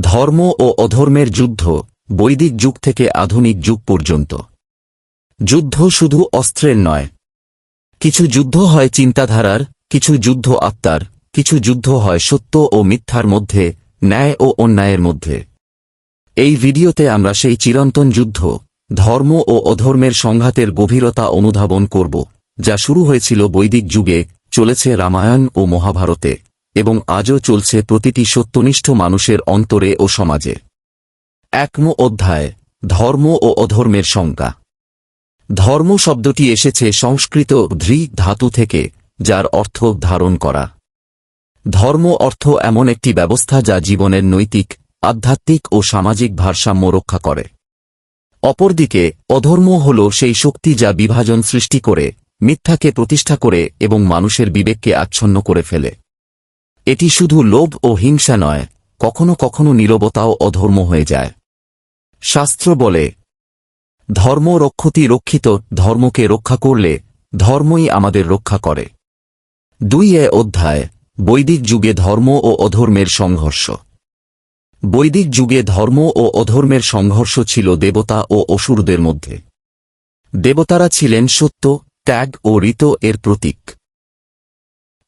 ধর্ম ও অধর্মের যুদ্ধ বৈদিক যুগ থেকে আধুনিক যুগ পর্যন্ত। যুদ্ধ শুধু অস্ত্রের নয়। কিছু যুদ্ধ হয় চিন্তাধারার, কিছু যুদ্ধ আত্মার, কিছু যুদ্ধ হয় সত্য ও মিথ্যার মধ্যে, ন্যায় ও অন্যায়ের মধ্যে। এই ভিডিওতে আমরা সেই চিরন্তন যুদ্ধ, ধর্ম ও অধর্মের সংঘাতের গভীরতা অনুধাবন করব, যা শুরু হয়েছিল বৈদিক যুগে, চলেছে রামায়ণ ও মহাভারতে। এবং আজও চলছে প্রতিটি সত্যনিষ্ঠ মানুষের অন্তরে ও সমাজে। একম অধ্যায়, ধর্ম ও অধর্মের সংজ্ঞা। ধর্ম শব্দটি এসেছে সংস্কৃত ধৃ ধাতু থেকে, যার অর্থ ধারণ করা। ধর্ম অর্থ এমন একটি ব্যবস্থা যা জীবনের নৈতিক, আধ্যাত্মিক ও সামাজিক ভারসাম্য রক্ষা করে। অপরদিকে, অধর্ম হল সেই শক্তি যা বিভাজন সৃষ্টি করে, মিথ্যাকে প্রতিষ্ঠা করে এবং মানুষের বিবেককে আচ্ছন্ন করে ফেলে। এটি শুধু লোভ ও হিংসা নয়, কখনো কখনো নীরবতাও অধর্ম হয়ে যায়। শাস্ত্র বলে, ধর্ম রক্ষতি রক্ষিত, ধর্মকে রক্ষা করলে ধর্মই আমাদের রক্ষা করে। দুই এ অধ্যায়, বৈদিক যুগে ধর্ম ও অধর্মের সংঘর্ষ। বৈদিক যুগে ধর্ম ও অধর্মের সংঘর্ষ ছিল দেবতা ও অসুরদের মধ্যে। দেবতারা ছিলেন সত্য, ত্যাগ ও ঋত এর প্রতীক।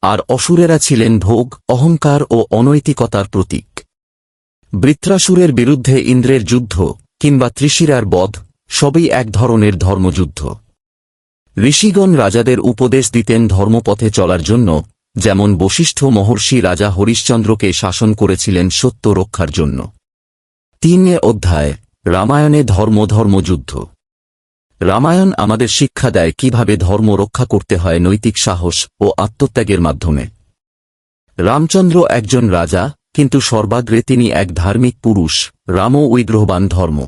আর অসুরেরা ছিলেন ভোগ, অহংকার ও অনৈতিকতার প্রতীক। বৃত্রাসুরের বিরুদ্ধে ইন্দ্রের যুদ্ধ, কিংবা ত্রিশিরার বধ, সবই এক ধরনের ধর্মযুদ্ধ। ঋষিগণ রাজাদের উপদেশ দিতেন ধর্মপথে চলার জন্য, যেমন বশিষ্ঠ মহর্ষি রাজা হরিশ্চন্দ্রকে শাসন করেছিলেন সত্য রক্ষার জন্য। তিনে অধ্যায়, রামায়ণে ধর্ম ধর্মযুদ্ধ রামায়ণ আমাদের শিক্ষা দেয় কীভাবে ধর্ম রক্ষা করতে হয় নৈতিক সাহস ও আত্মত্যাগের মাধ্যমে। রামচন্দ্র একজন রাজা, কিন্তু সর্বাগ্রে তিনি এক ধার্মিক পুরুষ রাম উইগ্রহবান ধর্ম।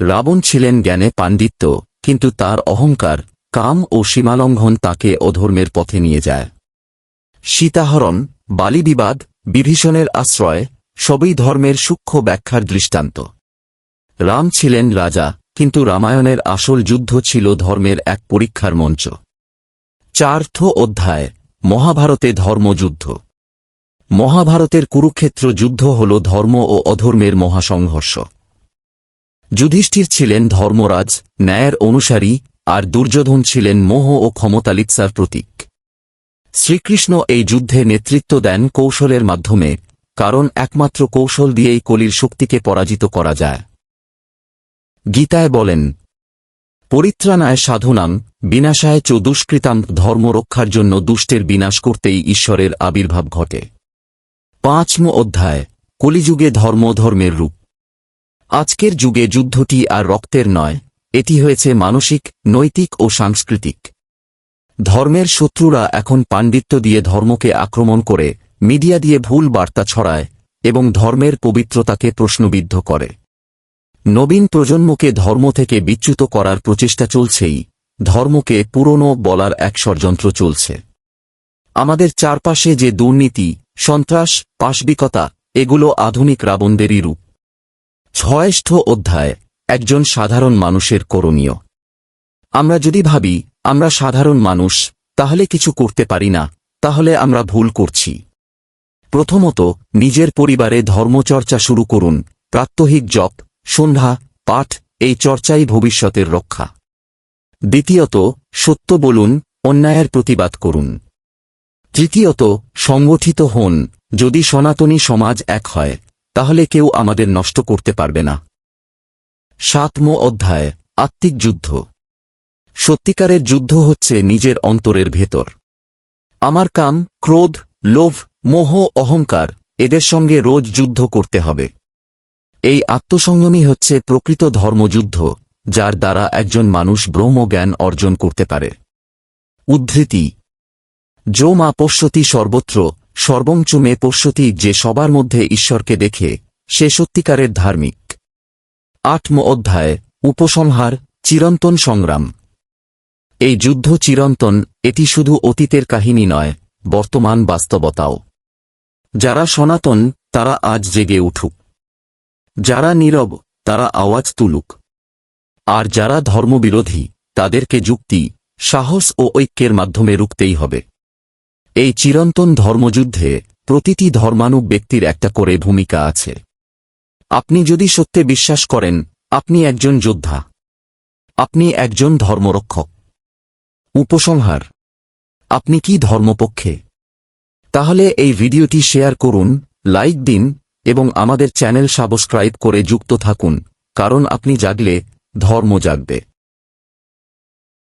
রাবণ ছিলেন জ্ঞানে পাণ্ডিত্য, কিন্তু তার অহংকার, কাম ও সীমালঙ্ঘন তাকে অধর্মের পথে নিয়ে যায়। সীতাহরণ, বালিবিবাদ, বিভীষণের আশ্রয়, সবই ধর্মের সূক্ষ্ম ব্যাখ্যার দৃষ্টান্ত। রাম ছিলেন রাজা কিন্তু রামায়ণের আসল যুদ্ধ ছিল ধর্মের এক পরীক্ষার মঞ্চ। চার্থ অধ্যায়, মহাভারতে ধর্মযুদ্ধ। মহাভারতের কুরুক্ষেত্র যুদ্ধ হল ধর্ম ও অধর্মের মহাসংঘর্ষ। যুধিষ্ঠির ছিলেন ধর্মরাজ, ন্যায়ের অনুসারী, আর দুর্যোধন ছিলেন মোহ ও ক্ষমতালিৎসার প্রতীক। শ্রীকৃষ্ণ এই যুদ্ধে নেতৃত্ব দেন কৌশলের মাধ্যমে, কারণ একমাত্র কৌশল দিয়েই কলির শক্তিকে পরাজিত করা যায়। গীতায় বলেন, পরিত্রাণায় সাধনাং বিনাশায় চ দুষ্কৃতাম, ধর্ম রক্ষার জন্য দুষ্টের বিনাশ করতেই ঈশ্বরের আবির্ভাব ঘটে। পাঁচম অধ্যায়, কলিযুগে ধর্ম ধর্মের রূপ। আজকের যুগে যুদ্ধটি আর রক্তের নয়, এটি হয়েছে মানসিক, নৈতিক ও সাংস্কৃতিক। ধর্মের শত্রুরা এখন পাণ্ডিত্য দিয়ে ধর্মকে আক্রমণ করে, মিডিয়া দিয়ে ভুল বার্তা ছড়ায় এবং ধর্মের পবিত্রতাকে প্রশ্নবিদ্ধ করে। নবীন প্রজন্মকে ধর্ম থেকে বিচ্যুত করার প্রচেষ্টা চলছেই। ধর্মকে পুরনো বলার এক ষড়যন্ত্র চলছে। আমাদের চারপাশে যে দুর্নীতি, সন্ত্রাস, পাশবিকতা, এগুলো আধুনিক রাবণদেরই রূপ। ছয়ষ্ঠ অধ্যায়, একজন সাধারণ মানুষের করণীয়। আমরা যদি ভাবি, আমরা সাধারণ মানুষ, তাহলে কিছু করতে পারি না, তাহলে আমরা ভুল করছি। প্রথমত, নিজের পরিবারে ধর্মচর্চা শুরু করুন, প্রাত্যহিক জপ সন্ধ্যা, পাঠ, এই চর্চাই ভবিষ্যতের রক্ষা। দ্বিতীয়ত, সত্য বলুন, অন্যায়ের প্রতিবাদ করুন। তৃতীয়ত, সংগঠিত হন, যদি সনাতনী সমাজ এক হয়, তাহলে কেউ আমাদের নষ্ট করতে পারবে না। সাতম অধ্যায়, আত্মিক যুদ্ধ। সত্যিকারের যুদ্ধ হচ্ছে নিজের অন্তরের ভেতর। আমার কাম, ক্রোধ, লোভ, মোহ, অহংকার, এদের সঙ্গে রোজ যুদ্ধ করতে হবে। এই আত্মসংযমী হচ্ছে প্রকৃত ধর্মযুদ্ধ, যার দ্বারা একজন মানুষ ব্রহ্মজ্ঞান অর্জন করতে পারে। উদ্ধৃতি। যো মা পশ্যতি সর্বত্র সর্বঞ্চ মে পশ্যতি যে সবার মধ্যে ঈশ্বরকে দেখে, সে সত্যিকারের ধার্মিক। আটম অধ্যায়, উপসংহার, চিরন্তন সংগ্রাম। এই যুদ্ধ চিরন্তন, এটি শুধু অতীতের কাহিনী নয়, বর্তমান বাস্তবতাও। যারা সনাতন, তারা আজ জেগে উঠুক। যারা নীরব, তারা আওয়াজ তুলুক। আর যারা ধর্মবিরোধী, তাদেরকে যুক্তি, সাহস ও ঐক্যের মাধ্যমে রুখতেই হবে। এই চিরন্তন ধর্মযুদ্ধে প্রতিটি ধর্মানুগ ব্যক্তির একটা করে ভূমিকা আছে। আপনি যদি সত্যে বিশ্বাস করেন, আপনি একজন যোদ্ধা। আপনি একজন ধর্মরক্ষক। উপসংহার। আপনি কি ধর্মপক্ষে? তাহলে এই ভিডিওটি শেয়ার করুন, লাইক দিন এবং আমাদের চ্যানেল সাবস্ক্রাইব করে যুক্ত থাকুন কারণ আপনি জাগলে ধর্ম জাগবে।